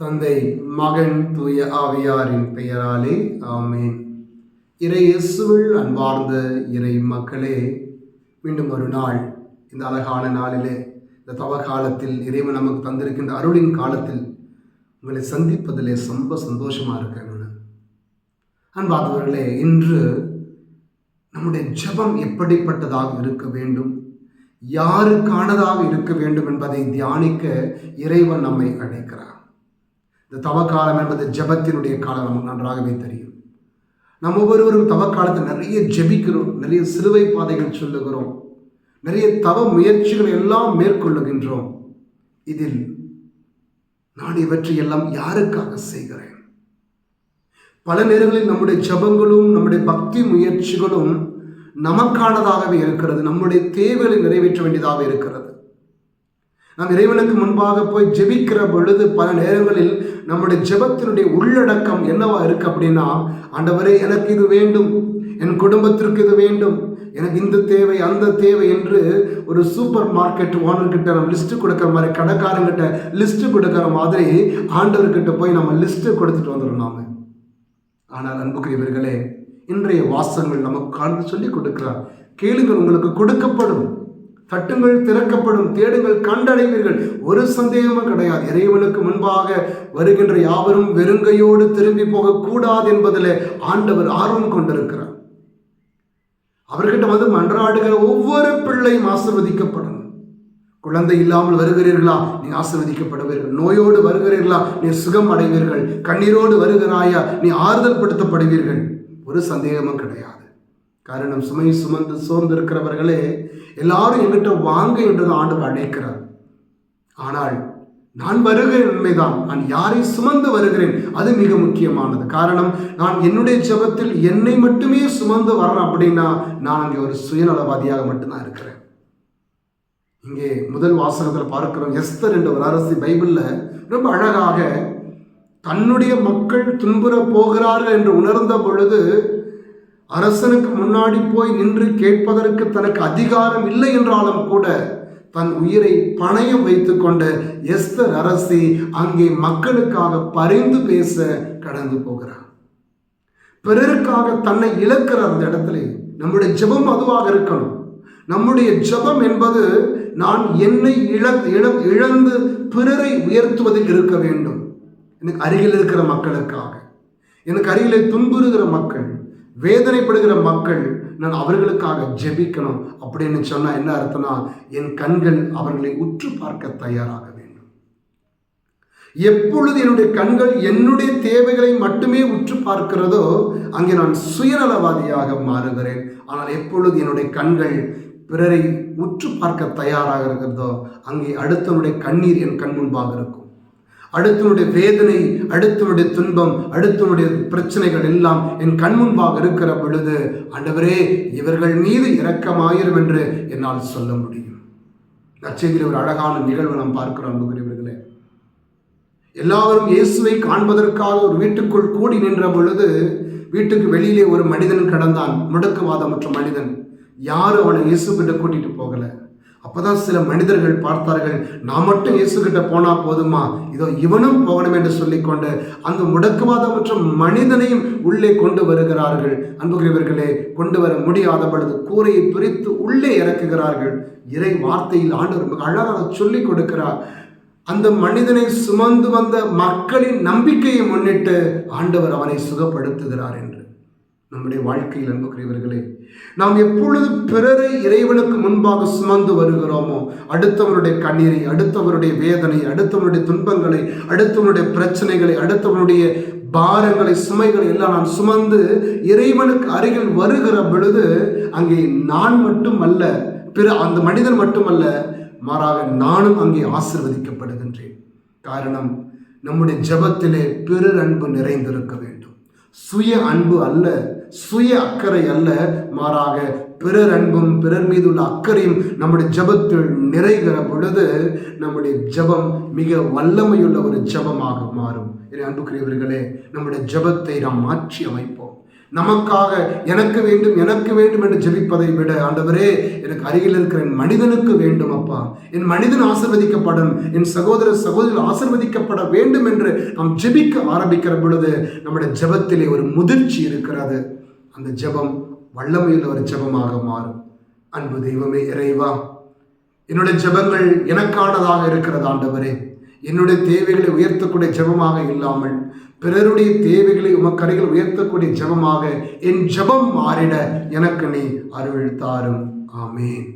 தந்தை மகன் தூய ஆவியாரின் பெயராலே ஆமேன். இறை இயேசுவில் அன்பார்ந்த இறை மக்களே மீண்டும் ஒரு நாள் இந்த அழகான நாளிலே இந்த தவ காலத்தில் இறைவன் நமக்கு தந்திருக்கின்ற அருளின் காலத்தில் உங்களை சந்திப்பதிலே ரொம்ப சந்தோஷமாக இருக்கேன் நான் இன்று நம்முடைய ஜெபம் எப்படிப்பட்டதாக இருக்க வேண்டும்? யாருக்கானதாக இருக்க வேண்டும் என்பதை தியானிக்க இறைவன் நம்மை அழைக்கிறார். இந்த தவக்காலம் என்பது ஜெபத்தினுடைய காலம் நமக்கு நன்றாகவே தெரியும். நம்ம ஒவ்வொருவரும் தவக்காலத்தை நிறைய ஜெபிக்கிறோம் நிறைய சிலுவை பாதைகள் சொல்லுகிறோம் நிறைய தவ முயற்சிகள் எல்லாம் மேற்கொள்ளுகின்றோம். இதில் நான் இவற்றை எல்லாம் யாருக்காக செய்கிறேன்? பல நேரங்களில் நம்முடைய ஜெபங்களும் நம்முடைய பக்தி முயற்சிகளும் நமக்கானதாகவே இருக்கிறது. நம்முடைய தேவைகளை நிறைவேற்ற வேண்டியதாக இருக்கிறது. நாம் இறைவனுக்கு முன்பாக போய் ஜெபிக்கிற பொழுது பல நேரங்களில் நம்முடைய ஜெபத்தினுடைய உள்ளடக்கம் என்னவா இருக்கு அப்படின்னா ஆண்டவரே எனக்கு இது வேண்டும். என் குடும்பத்திற்கு இது வேண்டும். எனக்கு இந்த தேவை அந்த தேவை என்று ஒரு சூப்பர் மார்க்கெட் ஓனர்கிட்ட நம்ம லிஸ்ட்டு கொடுக்குற மாதிரி கடைக்காரங்கிட்ட லிஸ்ட்டு கொடுக்குற மாதிரி ஆண்டவர்கிட்ட போய் நம்ம லிஸ்ட்டு கொடுத்துட்டு வந்துடும் நாம. ஆனால் அன்புக்குரியவர்களே இன்றைய வாசகங்கள் நமக்கு சொல்லி கொடுக்கிறார். கேளுங்கள் உங்களுக்கு கொடுக்கப்படும். தட்டுங்கள் திறக்கப்படும் தேடுங்கள் கண்டடைவீர்கள். ஒரு சந்தேகமும் கிடையாது. இறைவனுக்கு முன்பாக வருகின்ற யாவரும் வெறுங்கையோடு திரும்பி போகக்கூடாது என்பதில் ஆண்டவர் ஆர்வம் கொண்டிருக்கிறார். அவர்கிட்ட வந்து மன்றாடுகிற ஒவ்வொரு பிள்ளையும் ஆசிர்வதிக்கப்படும். குழந்தை இல்லாமல் வருகிறீர்களா? நீ ஆசிர்வதிக்கப்படுவீர்கள். நோயோடு வருகிறீர்களா? நீ சுகம் அடைவீர்கள். கண்ணீரோடு வருகிறாயா? நீ ஆறுதல் படுத்தப்படுவீர்கள் ஒரு சந்தேகமும் கிடையாது. காரணம் சுமை சுமந்து சோர்ந்து இருக்கிறவர்களே எல்லாரும் எங்கிட்ட வாங்க என்று ஆண்டு அழைக்கிறார். ஆனால் நான் வருகிறேன் உண்மைதான் நான் யாரை சுமந்து வருகிறேன்? அது மிக முக்கியமானது. காரணம் நான் என்னுடைய ஜெபத்தில் என்னை மட்டுமே சுமந்து வரேன் அப்படின்னா நான் அங்கே ஒரு சுயநலவாதியாக மட்டும்தான் இருக்கிறேன். இங்கே முதல் வாசகத்தில் பார்க்கிறோம் எஸ்தர் என்ற ஒரு அரசி பைபிளில் ரொம்ப அழகாக தன்னுடைய மக்கள் துன்புற போகிறார்கள் என்று உணர்ந்த பொழுது அரசனுக்கு முன்னாடி போய் நின்று கேட்பதற்கு தனக்கு அதிகாரம் இல்லை என்றாலும் கூட தன் உயிரை பணையம் வைத்துக்கொண்ட எஸ்தர் அரசி அங்கே மக்களுக்காக பரிந்து பேச கடந்து போகிறார். பிறருக்காக தன்னை இழக்கிற அந்த இடத்துல. நம்முடைய ஜெபம் அதுவாக இருக்கணும். நம்முடைய ஜெபம் என்பது நான் என்னை இழ இழ இழந்து பிறரை உயர்த்துவதில் இருக்க வேண்டும். எனக்கு அருகில் இருக்கிற மக்களுக்காக. எனக்கு அருகிலே துன்புறுகிற மக்கள் வேதனைப்படுகிற மக்கள் நான் அவர்களுக்காக ஜெபிக்கணும் அப்படின்னு சொன்னால் என்ன அர்த்தம்னா என் கண்கள் அவர்களை உற்று பார்க்க தயாராக வேண்டும். எப்பொழுது என்னுடைய கண்கள் என்னுடைய தேவைகளை மட்டுமே உற்று பார்க்கிறதோ அங்கே நான் சுயநலவாதியாக மாறுகிறேன். ஆனால் எப்பொழுது என்னுடைய கண்கள் பிறரை உற்று பார்க்க தயாராக இருக்கிறதோ அங்கே அடுத்தவனுடைய கண்ணீர் என் கண் முன்பாக இருக்கும். அடுத்தவனுடைய வேதனை அடுத்தவனுடைய துன்பம் அடுத்தவனுடைய பிரச்சனைகள் எல்லாம் என் கண் முன்பாக இருக்கிற பொழுது ஆண்டவரே இவர்கள் மீது இரக்கமாயிரும் என்று என்னால் சொல்ல முடியும். நச்செய்தியில் ஒரு அழகான நிகழ்வு நாம் பார்க்கிறோம் அன்புகிறவர்களே எல்லாரும் இயேசுவை காண்பதற்காக ஒரு வீட்டுக்குள் கூடி நின்ற பொழுது வீட்டுக்கு வெளியிலே ஒரு மனிதன் கடந்தான் முடக்குவாதம் மற்ற மனிதன். யாரும் அவனை இயேசு கிட்ட கூட்டிட்டு போகலை. அப்போதான் சில மனிதர்கள் பார்த்தார்கள் நான் மட்டும் இயேசுகிட்ட போனால் போதுமா? இதோ இவனும் போகணும் என்று சொல்லிக்கொண்டு அந்த முடக்குவாதமற்ற மனிதனையும் உள்ளே கொண்டு வருகிறார்கள். அன்புகிறவர்களே கொண்டு வர முடியாத பொழுது கூரையை பிரித்து உள்ளே இறக்குகிறார்கள். இறை வார்த்தையில் ஆண்டவர் மிக அழகாக சொல்லிக் கொடுக்கிறார். அந்த மனிதனை சுமந்து வந்த மக்களின் நம்பிக்கையை முன்னிட்டு ஆண்டவர் அவனை சுகப்படுத்துகிறார் என்று. நம்முடைய வாழ்க்கையில் அன்புக்குரியவர்களே நாம் எப்பொழுது பிறரை இறைவனுக்கு முன்பாக சுமந்து வருகிறோமோ அடுத்தவருடைய கண்ணீரை அடுத்தவருடைய வேதனை அடுத்தவருடைய துன்பங்களை அடுத்தவருடைய பிரச்சனைகளை அடுத்தவனுடைய பாரங்களை சுமைகளை எல்லாம் நாம் சுமந்து இறைவனுக்கு அருகில் வருகிற பொழுது அங்கே நான் மட்டும் அல்ல பிற அந்த மனிதன் மட்டுமல்ல மாறாக நானும் அங்கே ஆசிர்வதிக்கப்படுகின்றேன். காரணம் நம்முடைய ஜபத்திலே பிறர் அன்பு நிறைந்திருக்க வேண்டும். சுய அன்பு அல்ல சுய அக்கறை அல்ல மாறாக பிறர் அன்பும் பிறர் மீது உள்ள அக்கறையும் நம்முடைய ஜபத்தில் நிறைகிற பொழுது நம்முடைய ஜெபம் மிக வல்லமையுள்ள ஒரு ஜெபமாக மாறும். என் அன்புக்குரியவர்களே நம்முடைய ஜெபத்தை நாம் மாற்றி அமைப்போம். நமக்காக எனக்கு வேண்டும் எனக்கு வேண்டும் என்று ஜெபிப்பதை விட ஆண்டவரே எனக்கு அருகில் இருக்கிற என் மனிதனுக்கு வேண்டும் அப்பா. என் மனிதன் ஆசிர்வதிக்கப்படும் என் சகோதர சகோதரர் ஆசிர்வதிக்கப்பட வேண்டும் என்று நாம் ஜெபிக்க ஆரம்பிக்கிற பொழுது நம்முடைய ஜெபத்திலே ஒரு முதிர்ச்சி இருக்கிறது. அந்த ஜெபம் வல்லமையில் ஒரு ஜெபமாக மாறும். அன்பு தெய்வமே இறைவா என்னுடைய ஜெபங்கள் எனக்கானதாக இருக்கிறது ஆண்டவரே. என்னுடைய தேவைகளை உயர்த்தக்கூடிய ஜெபமாக இல்லாமல் பிறருடைய தேவைகளை உமக்கரையில் உயர்த்தக்கூடிய ஜெபமாக என் ஜெபம் மாறிட எனக்கு நீ அருள் தாரும். ஆமேன்.